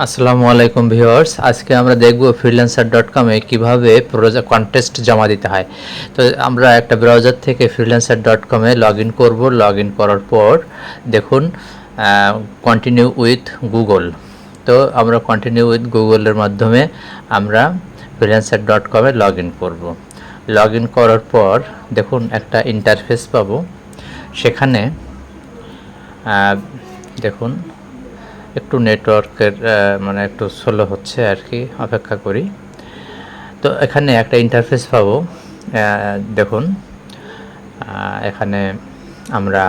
আসসালামু আলাইকুম ভিউয়ার্স। আজকে আমরা দেখব ফ্রিল্যান্সার ডট কমে কীভাবে কন্টেস্ট জমা দিতে হয়। তো আমরা একটা ব্রাউজার থেকে ফ্রিল্যান্সার ডট কমে লগ ইন করব। লগ ইন করার পর দেখুন কন্টিনিউ উইথ গুগল তো আমরা কন্টিনিউ উইথ গুগলের মাধ্যমে আমরা ফ্রিল্যান্সার ডট কমে লগ ইন করব। লগ ইন করার পর দেখুন, একটা ইন্টারফেস পাবো। সেখানে দেখুন একটু নেটওয়ার্কের মানে একটু স্লো হচ্ছে আর কি, অপেক্ষা করি। তো এখানে একটা ইন্টারফেস পাবো দেখুন এখানে আমরা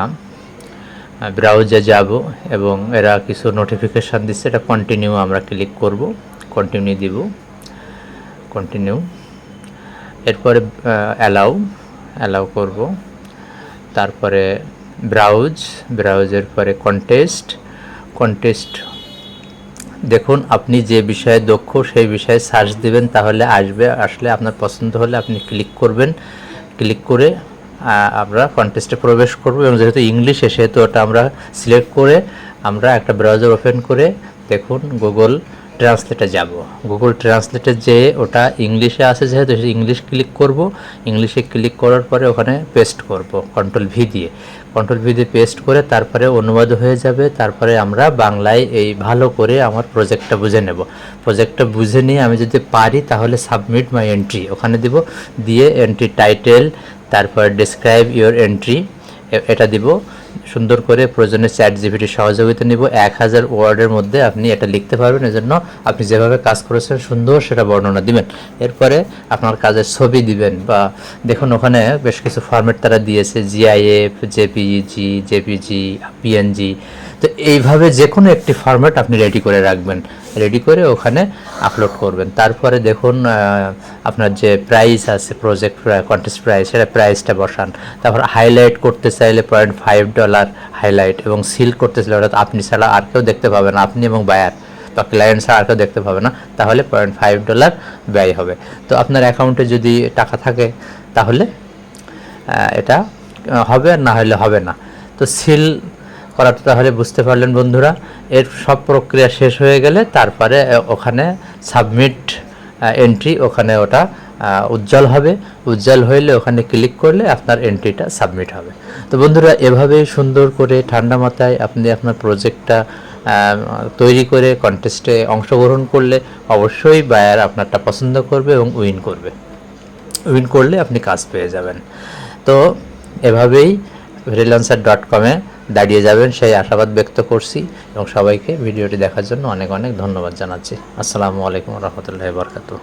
ব্রাউজে যাব এবং এরা কিছু নোটিফিকেশান দিচ্ছে, এটা কন্টিনিউ আমরা ক্লিক করব কন্টিনিউ দিব কন্টিনিউ এরপরে অ্যালাউ অ্যালাউ করব। তারপরে ব্রাউজ ব্রাউজের পরে কন্টেস্ট কন্টেস্ট দেখুন, আপনি যে বিষয়ে দক্ষ, সেই বিষয়ে সার্চ দিবেন, তাহলে আসবে, আসলে আপনার পছন্দ হলে আপনি ক্লিক করবেন। ক্লিক করে আমরা কন্টেস্টে প্রবেশ করব, এবং যেহেতু ইংলিশে সেহেতু ওটা আমরা সিলেক্ট করে, আমরা একটা ব্রাউজার ওপেন করে, দেখুন গুগল ট্রান্সলেটে যাব। গুগল ট্রান্সলেটে যে ওটা ইংলিশে আছে, যেহেতু ইংলিশ ক্লিক করব ইংলিশে ক্লিক করার পরে ওখানে পেস্ট করব কন্ট্রোল ভি দিয়ে। কন্ট্রোল ভি দিয়ে পেস্ট করে তারপরে অনুবাদ হয়ে যাবে, তারপরে আমরা বাংলায় এই ভালো করে আমার প্রজেক্টটা বুঝে নেব। প্রজেক্টটা বুঝে নিয়ে আমি যদি পারি, তাহলে সাবমিট মাই এন্ট্রি ওখানে দিব, দিয়ে এন্ট্রি টাইটেল তারপর ডিসক্রাইব ইওর এন্ট্রি এটা দিব। সুন্দর করে প্রয়োজনে চ্যাট জিপিটির সহযোগিতা নিব। এক হাজার ওয়ার্ডের মধ্যে আপনি এটা লিখতে পারবেন। এজন্য আপনি যেভাবে কাজ করেছেন, সুন্দর সেটা বর্ণনা দিবেন। এরপরে আপনার কাজের ছবি দিবেন বা দেখুন, ওখানে বেশ কিছু ফরম্যাট তারা দিয়েছে জিআইএফ জেপিজি জেপিজি পিএনজি তো এইভাবে যে কোনো একটি ফরম্যাট আপনি রেডি করে রাখবেন। রেডি করে ওখানে আপলোড করবেন। তারপরে দেখুন আপনার যে প্রাইস আছে প্রজেক্ট কন্টেস্ট প্রাইস সেটা প্রাইসটা বসান। তারপর হাইলাইট করতে চাইলে পয়েন্ট ফাইভ ডলার হাইলাইট এবং সিল করতে চাইলে ওটা আপনি ছাড়া আর কেউ দেখতে পাবে না, আপনি এবং বায়ার বা ক্লায়েন্ট ছাড়া আর কেউ দেখতে পাবে না, তাহলে পয়েন্ট ফাইভ ডলার ব্যয় হবে। তো আপনার অ্যাকাউন্টে যদি টাকা থাকে, তাহলে এটা হবে আর না হলে হবে না। তো সিল করাটা তাহলে বুঝতে পারলেন বন্ধুরা। এর সব প্রক্রিয়া শেষ হয়ে গেলে তারপরে ওখানে সাবমিট এন্ট্রি ওখানে ওটা উজ্জ্বল হবে। উজ্জ্বল হইলে ওখানে ক্লিক করলে আপনার এন্ট্রিটা সাবমিট হবে। তো বন্ধুরা, এভাবেই সুন্দর করে ঠান্ডা মাথায় আপনি আপনার প্রজেক্টটা তৈরি করে কন্টেস্টে অংশগ্রহণ করলে অবশ্যই বায়ার আপনারটা পছন্দ করবে এবং উইন করবে। উইন করলে আপনি কাজ পেয়ে যাবেন। তো এভাবেই ফ্রিল্যান্সার ডট কমে দাঁড়িয়ে যাবেন, সেই আশাবাদ ব্যক্ত করছি এবং সবাইকে ভিডিওটি দেখার জন্য অনেক অনেক ধন্যবাদ জানাচ্ছি। আসসালামু আলাইকুম রহমতুল্লাহ বরকাতু